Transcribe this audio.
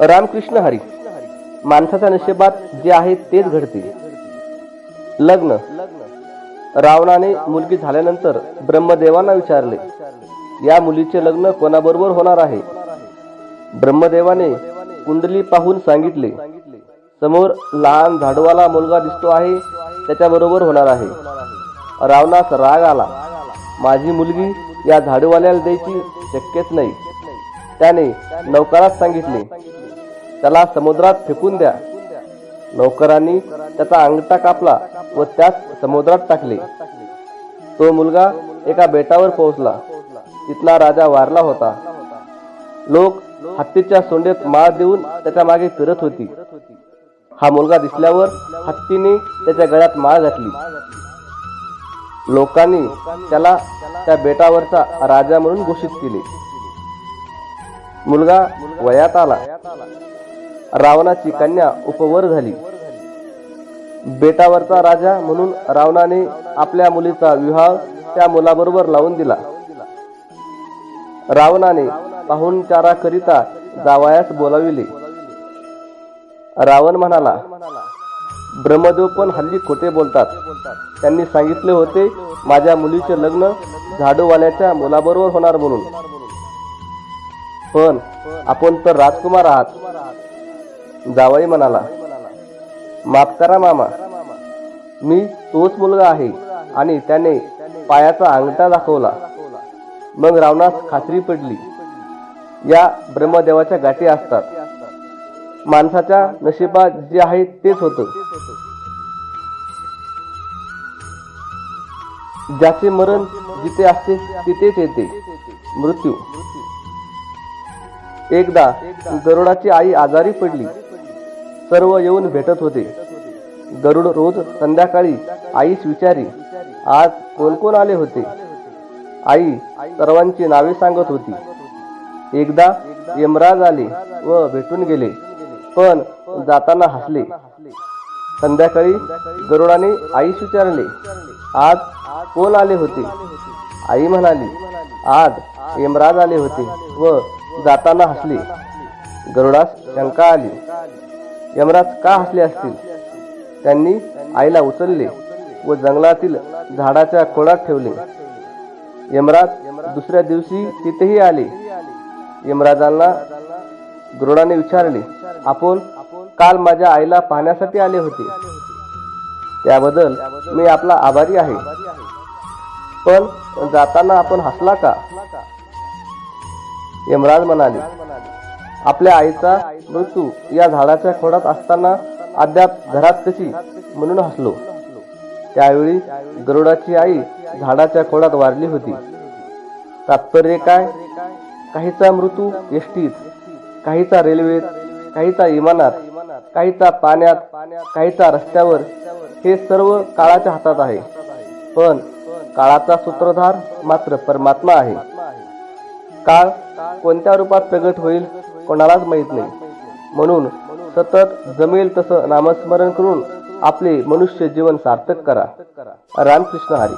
रामकृष्ण हरी. माणसाच्या नशिबात जे आहे तेच घडते. लग्न. रावणाने मुलगी झाल्यानंतर ब्रह्मदेवांना विचारले या मुलीचे लग्न कोणाबरोबर होणार आहे? ब्रह्मदेवाने कुंडली पाहून सांगितले समोर लहान झाडवाला मुलगा दिसतो आहे त्याच्याबरोबर होणार आहे. रावणास राग आला माझी मुलगी या झाडूवाल्याला द्यायची शक्यच नाही. त्याने नौकरास सांगितले त्याला समुद्रात फेकून द्या. नौकरांनी त्याचा अंगठा कापला व त्यास समुद्रात टाकले. तो मुलगा एका बेटावर पोहोचला. तिथला राजा वारला होता. लोक हत्तीच्या सोंडेत माळ देऊन त्याच्यामागे फिरत होती. हा मुलगा दिसल्यावर हत्तीने त्याच्या गळ्यात माळ घातली. लोकांनी त्याला त्या बेटावरचा राजा म्हणून घोषित केले. मुलगा वयात आला. रावणाची कन्या उपवर झाली. बेटावरचा राजा म्हणून रावणाने आपल्या मुलीचा विवाह त्या मुलाबरोबर लावून दिला. रावणाने पाहुणचाराकरिता जावयास बोलाविले. रावण म्हणाला ब्रह्मदेव पण हल्ली खोटे बोलतात. त्यांनी सांगितले होते माझ्या मुलीचे लग्न झाडूवाल्याच्या मुलाबरोबर होणार म्हणून. पण आपण तर राजकुमार आहात. जावाई म्हणाला माफ करा मामा. मी तोच मुलगा आहे आणि त्याने पायाचा अंगठा दाखवला. मग रावणास खात्री पडली. या ब्रह्मदेवाच्या गाठी असतात. माणसाच्या नशिबात जे आहे तेच होतं. ज्याचे मरण जिथे असते तिथेच येते. मृत्यू. एकदा गरुडाची आई आजारी पडली. सर्व येऊन भेटत होते. गरुड रोज संध्याकाळी आईस विचारी आज कोण कोण आले होते? आई सर्वांची नावे सांगत होती. एकदा यमराज आले व भेटून गेले पण जाताना हसले. संध्याकाळी गरुडाने आईस विचारले आज कोण आले होते? आई म्हणाली आज यमराज आले होते व जाताना हसले. गरुडास शंका आली यमराज का हसले असतील? त्यांनी आईला उचलले व जंगलातील झाडाच्या खोडात ठेवले? यमराज दुसऱ्या दिवशी तिथेही आले. यमराजांना गरुडाने विचारले आपण काल माझ्या आईला पाहण्यासाठी आले होते. त्याबद्दल मी आपला आभारी आहे. पण जाताना आपण हसला का? यमराज म्हणाले आपल्या आईचा मृत्यू या झाडाच्या खोडात असताना अद्याप घरात कशी म्हणून हसलो. त्यावेळी गरुडाची आई झाडाच्या खोडात वारली होती. तात्पर्य काय? काहीचा मृत्यू एसटीत काहीचा रेल्वेत काहीचा इमानात काहीचा पाण्यात काहीचा रस्त्यावर हे सर्व काळाच्या हातात आहे. पण काळाचा सूत्रधार मात्र परमात्मा आहे. काळ कोणत्या रूपात प्रगट होईल? कोणालाच माहीत नाही. म्हणून सतत जमेल तसं नामस्मरण करून आपले मनुष्य जीवन सार्थक करा. रामकृष्ण हरी.